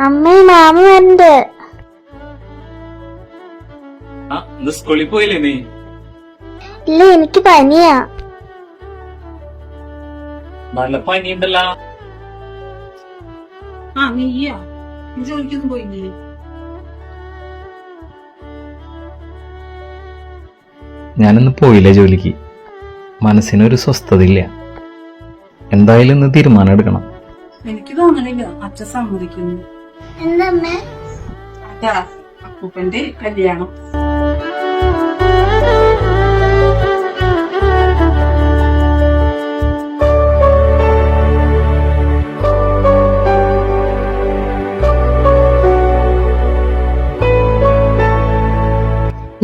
അമ്മ മാമും ഉണ്ട് ഇന്ന് സ്കൂളിൽ പോയില്ലേ നീ? ഇല്ല എനിക്ക് പനിയാ. നല്ല പനിയുണ്ടല്ലോ. ആ നീയാ നീ ജോലിക്കൊന്നും പോയില്ലേ? ഞാനിന്ന് പോയില്ല ജോലിക്ക്. മനസ്സിനൊരു സ്വസ്ഥതയില്ല. എന്തായാലും ഇന്ന് തീരുമാനം എടുക്കണം. എനിക്ക് തോന്നണില്ല. അച്ഛൻ സമ്മതിക്കുന്നു. അതാ അപ്പൂപ്പന്റെ കല്യാണം.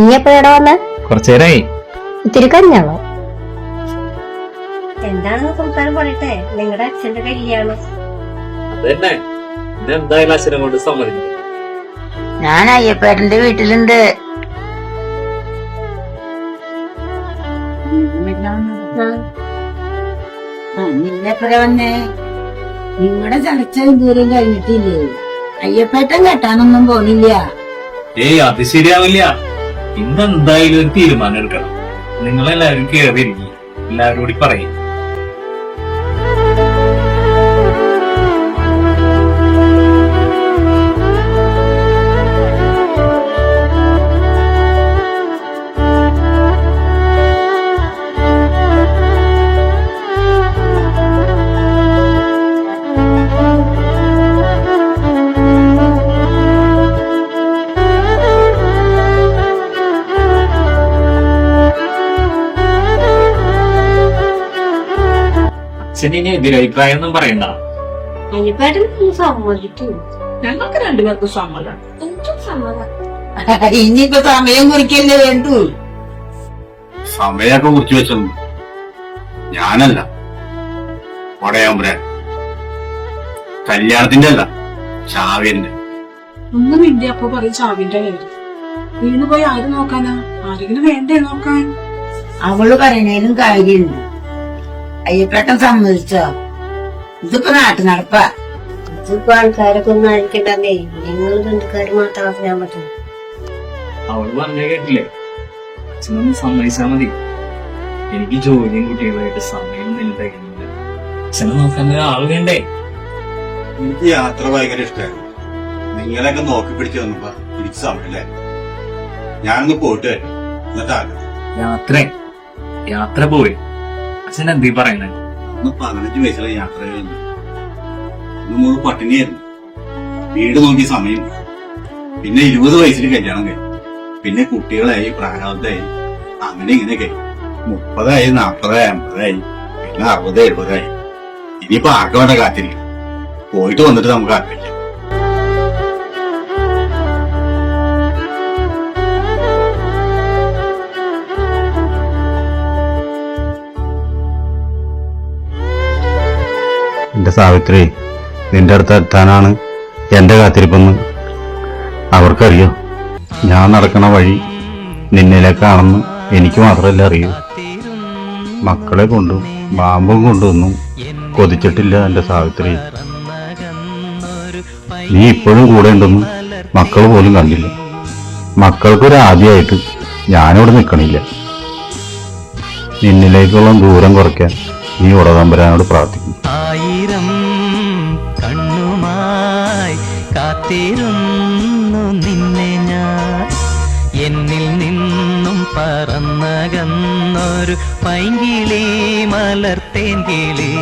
നീ എപ്പോഴാ വന്ന? കുറച്ചേരായി. ഇത്തിരി കഴിഞ്ഞാണോ എന്താണെന്ന് സംസാരം പറയട്ടെ നിങ്ങളുടെ അച്ഛന്റെ കല്യാണം. എന്തായാലും അച്ഛനെ കൊണ്ട് സമ്മതിക്കും ഞാൻ അയ്യപ്പേട്ടന്റെ വീട്ടിലുണ്ട്. നിന്നെപ്പഴ വന്നേ? നിങ്ങളുടെ ചടച്ച ദൂരം കഴിഞ്ഞിട്ടില്ലേ? അയ്യപ്പേട്ടൻ കെട്ടാനൊന്നും പോണില്ല. ഏയ് അത് ശരിയാവില്ല. ഇന്ന് എന്തായാലും ഒരു തീരുമാനം എടുക്കണം. നിങ്ങളെല്ലാവരും കേറിയിരിക്കും. എല്ലാവരും കൂടി പറയും. അച്ഛൻ ഇനി എതിരഭിപ്രായം ഒന്നും പറയണ്ട ഞങ്ങൾക്ക് രണ്ടുപേർക്കും സമ്മതം. ഇനിയിപ്പോ സമയം കുറിക്കല്ലേ വേണ്ടു? സമയൊക്കെ കുറിച്ചു വെച്ചത് ഞാനല്ല. കൊടയാമ്പുരാൻ കല്യാണത്തിന്റെ അല്ല ചാവിന്റെ ഒന്നും ഇല്ല അപ്പൊ പറയും ചാവിന്റെ കാര്യം വീണ് പോയി ആര് നോക്കാനാ? ആരെങ്കിലും വേണ്ടേ നോക്കാൻ? അവൾ പറയണേലും കാര്യമുണ്ട് അയ്യപ്പേട്ടൻ സമ്മതിച്ചോ? ഇതിപ്പോ നാട്ടു നടപ്പാ. ഇതിപ്പോ ആൾക്കാരൊക്കെ ഒന്നും അഴിക്കണ്ടേ നിങ്ങൾ ബന്ധുക്കാർ മാത്രം അറിഞ്ഞാൻ പറ്റും. അവൾ പറഞ്ഞ കേട്ടില്ലേ? അച്ഛനൊന്ന് സമ്മതിച്ചാ മതി. എനിക്ക് ജോലിയും കുട്ടികളായിട്ട് സമയം നിലനിൽക്കുന്നില്ല അച്ഛനെ നോക്കാൻ ആൾ വേണ്ടേ? എനിക്ക് യാത്ര ഭയങ്കര ഇഷ്ടമായിരുന്നു നിങ്ങളെയൊക്കെ നോക്കി പിടിച്ചു വന്നപ്പോ തിരിച്ചു സമയല്ലേ ഞാനൊന്ന് പോയിട്ട് വരാം. എന്നിട്ടാകാം യാത്ര. യാത്ര പോയി അച്ഛൻ എന്തീ പറയുന്നത് അന്ന് പതിനഞ്ച് വയസ്സിലെ യാത്ര കഴിഞ്ഞു പട്ടിണിയായിരുന്നു. വീട് നോക്കിയ സമയം. പിന്നെ ഇരുപത് വയസ്സിൽ കല്യാണം കഴിഞ്ഞു. പിന്നെ കുട്ടികളായി പ്രാരാബ്ദായി. അങ്ങനെ ഇങ്ങനെയൊക്കെ മുപ്പതായി നാപ്പതായി അമ്പതായി പിന്നെ അറുപത് എഴുപതായി. ഇനിയിപ്പോ ആർക്കും വേണ്ട കാത്തിരിക്കും. പോയിട്ട് വന്നിട്ട് നമുക്ക് ആർപ്പിക്കാം എന്റെ സാവിത്രി നിന്റെ അടുത്ത് എത്താനാണ് എന്റെ കാത്തിരിപ്പെന്ന് അവർക്കറിയോ? ഞാൻ നടക്കണ വഴി നിന്നിലേക്കാണെന്ന് എനിക്ക് മാത്രമല്ല അറിയൂ. മക്കളെ കൊണ്ടും പാമ്പും കൊണ്ടൊന്നും കൊതിച്ചിട്ടില്ല എന്റെ സാവിത്രി. നീ ഇപ്പോഴും കൂടെ ഉണ്ടെന്ന് മക്കൾ പോലും കണ്ടില്ല. മക്കൾക്കൊരു ആദ്യമായിട്ട് ഞാനിവിടെ നിൽക്കണില്ല നിന്നിലേക്കുള്ള ദൂരം കുറയ്ക്കാൻ നീ ഉടതമ്പരാനോട് പ്രാർത്ഥിക്കും ആയിരം കണ്ണുമായി കാത്തിരുന്നു നിന്നെ ഞാൻ. എന്നിൽ നിന്നും പറന്നകന്നൊരു പൈങ്കിളി മലർത്തേൻ കിളി.